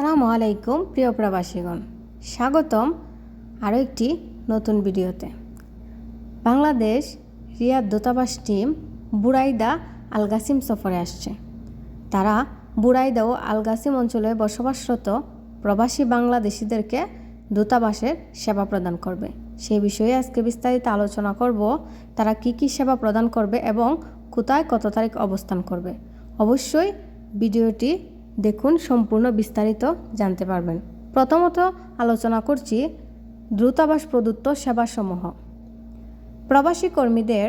সালামু আলাইকুম, প্রিয় প্রবাসীগণ। স্বাগতম আরও একটি নতুন ভিডিওতে। বাংলাদেশ রিয়াদ দূতাবাস টিম বুরাইদা আলগাসিম সফরে আসছে। তারা বুরাইদা ও আলগাসিম অঞ্চলে বসবাসরত প্রবাসী বাংলাদেশিদেরকে দূতাবাসের সেবা প্রদান করবে। সেই বিষয়ে আজকে বিস্তারিত আলোচনা করব, তারা কি কি সেবা প্রদান করবে এবং কোথায় কত তারিখ অবস্থান করবে। অবশ্যই ভিডিওটি দেখুন সম্পূর্ণ বিস্তারিত জানতে পারবেন। প্রথমত আলোচনা করছি দ্রুতাবাস প্রদত্ত সেবাসমূহ। প্রবাসী কর্মীদের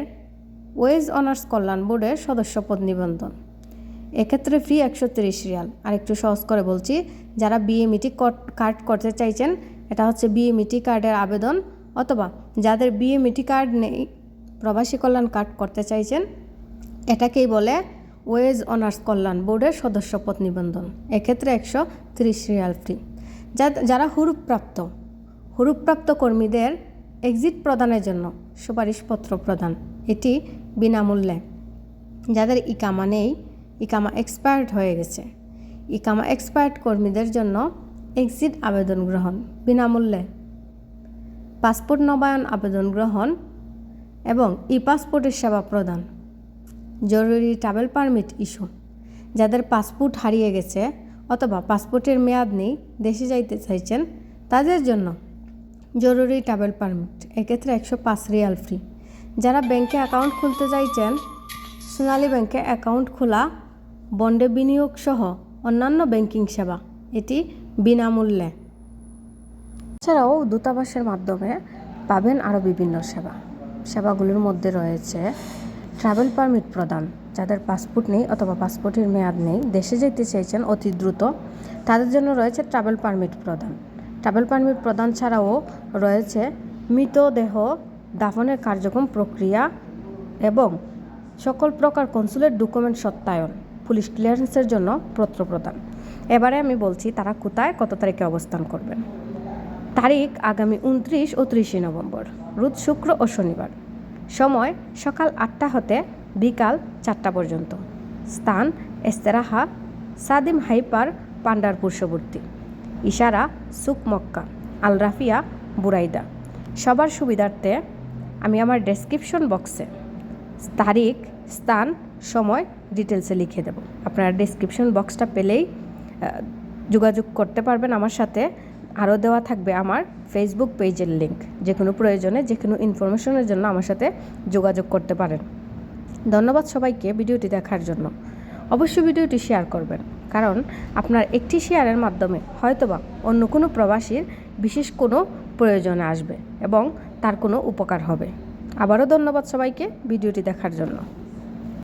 ওয়েজ অনার্স কল্যাণ বোর্ডের সদস্যপদ নিবন্ধন। এক্ষেত্রে ফ্রি একশো তিরিশ রিয়াল। আর একটু সহজ করে বলছি, যারা বিএমইটি কার্ড করতে চাইছেন, এটা হচ্ছে বিএমইটি কার্ডের আবেদন অথবা যাদের বিএমইটি কার্ড নেই, প্রবাসী কল্যাণ কার্ড করতে চাইছেন, এটাকেই বলে ওয়েজ অনার্স কল্যাণ বোর্ডের সদস্যপদ নিবন্ধন। এক্ষেত্রে একশো তিরিশ রিয়াল ফ্রি। যা যারা হুরুপ্রাপ্ত হুরুপ্রাপ্ত কর্মীদের এক্সিট প্রদানের জন্য সুপারিশপত্র প্রদান। এটি বিনামূল্যে। যাদের ইকামা নেই, ইকামা এক্সপায়ার্ড হয়ে গেছে। ইকামা এক্সপায়ার্ড কর্মীদের জন্য এক্সিট আবেদন গ্রহণ বিনামূল্যে। পাসপোর্ট নবায়ন আবেদন গ্রহণ এবং ই পাসপোর্টের সেবা প্রদান। জরুরি ট্রাভেল পারমিট ইস্যু যাদের পাসপোর্ট হারিয়ে গেছে অথবা পাসপোর্টের মেয়াদ নেই, দেশে যাইতে চাইছেন, তাদের জন্য জরুরি ট্রাভেল পারমিট এক্ষেত্রে একশো পাঁচ রিয়াল ফ্রি যারা ব্যাংকে অ্যাকাউন্ট খুলতে চাইছেন, সোনালী ব্যাংকে অ্যাকাউন্ট খোলা বন্ডে বিনিয়োগ সহ অন্যান্য ব্যাংকিং সেবা, এটি বিনামূল্যে। এছাড়াও দূতাবাসের মাধ্যমে পাবেন আরও বিভিন্ন সেবা। সেবাগুলোর মধ্যে রয়েছে ট্রাভেল পারমিট প্রদান, যাদের পাসপোর্ট নেই অথবা পাসপোর্টের মেয়াদ নেই, দেশে যেতে চাইছেন অতি দ্রুত, তাদের জন্য রয়েছে ট্রাভেল পারমিট প্রদান। ট্রাভেল পারমিট প্রদান ছাড়াও রয়েছে মৃতদেহ দাফনের কার্যক্রম প্রক্রিয়া এবং সকল প্রকার কনসুলেট ডকুমেন্ট সত্যায়ন, পুলিশ ক্লিয়ারেন্সের জন্য পত্র প্রদান। এবারে আমি বলছি তারা কোথায়, কত তারিখে অবস্থান করবেন। তারিখ আগামী উনত্রিশ ও ত্রিশে নভেম্বর, রোজ শুক্র ও শনিবার। সময় সকাল আটটা হতে বিকাল চারটা পর্যন্ত। স্থান এস্তেরাহা, সাদিম হাইপার, পান্ডার পুরুষবর্তী ইশারা, সুক মক্কা, আল রাফিয়া, বুরাইদা। সবার সুবিধার্থে আমি আমার ডেসক্রিপশন বক্সে তারিখ, স্থান, সময় ডিটেলসে লিখে দেব। আপনারা ডেসক্রিপশন বক্সটা পেলেই যোগাযোগ করতে পারবেন আমার সাথে। আরও দেওয়া থাকবে আমার ফেসবুক পেজের লিঙ্ক যে কোনো প্রয়োজনে, যে কোনো ইনফরমেশনের জন্য আমার সাথে যোগাযোগ করতে পারেন। ধন্যবাদ সবাইকে ভিডিওটি দেখার জন্য। অবশ্যই ভিডিওটি শেয়ার করবেন। কারণ আপনার একটি শেয়ারের মাধ্যমে হয়তোবা অন্য কোনো প্রবাসীর বিশেষ কোনো প্রয়োজনে আসবে এবং তার কোনো উপকার হবে। আবারও ধন্যবাদ সবাইকে ভিডিওটি দেখার জন্য।